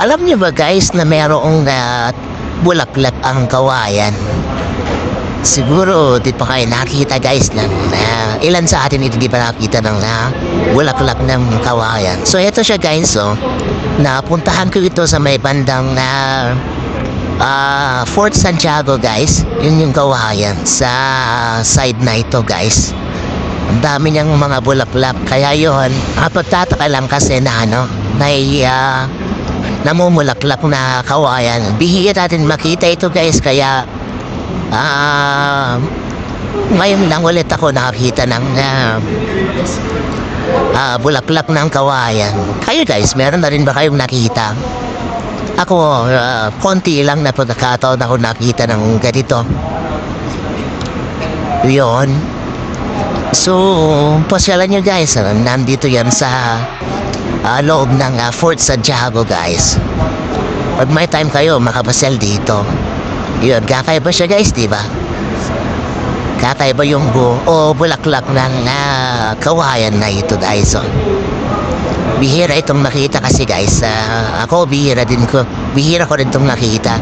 Alam niyo ba guys na merong uh, bulaklak ang kawayan? Siguro di pa kayo nakita guys ng uh, ilan sa atin ito di pa nakita ng uh, bulaklak ng kawayan. So ito siya guys oh. Napuntahan ko ito sa may bandang uh, uh, Fort Santiago guys. Yun yung kawayan sa side na ito guys. Ang dami niyang mga bulaklak. Kaya yun, kapagtataka lang kasi na ano, may uh, namumulaklak na kawayan. Bihira natin makita ito guys. Kaya, ah, ngayon lang ulit ako nakakita ng uh, ah, bulaklak ng kawayan. Kayo guys, meron na rin ba kayong nakita? Ako, ah, konti lang na pagkakataon ako nakita ng ganito. Yun. So, pasyalan nyo guys. Nandito yan sa ah, loob ng ah, Fort Santiago guys. Pag may time kayo, makapasyal dito. Yun, kakaiba siya guys, di ba? Kakaiba yung bu o bulaklak ng ah, kawayan na ito guys. Oh. Bihira itong makita kasi guys. ah, ako bihira din ko. Bihira ko rin itong nakita.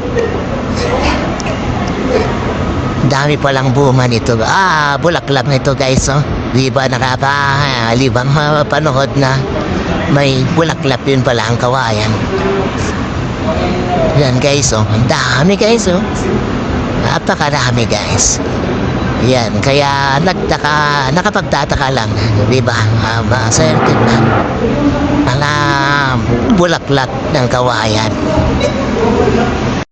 Dami palang bunga nito. Ah, bulaklak nito guys. Oh. Di ba nakapalibang uh, panood na may bulaklak din pala ang kawayan. Yan guys, oh. Dami guys, oh. Napakarami guys. Yan, kaya nagtaka, nakapagtataka lang, di ba? Um, uh, certain na mga bulaklak ng kawayan.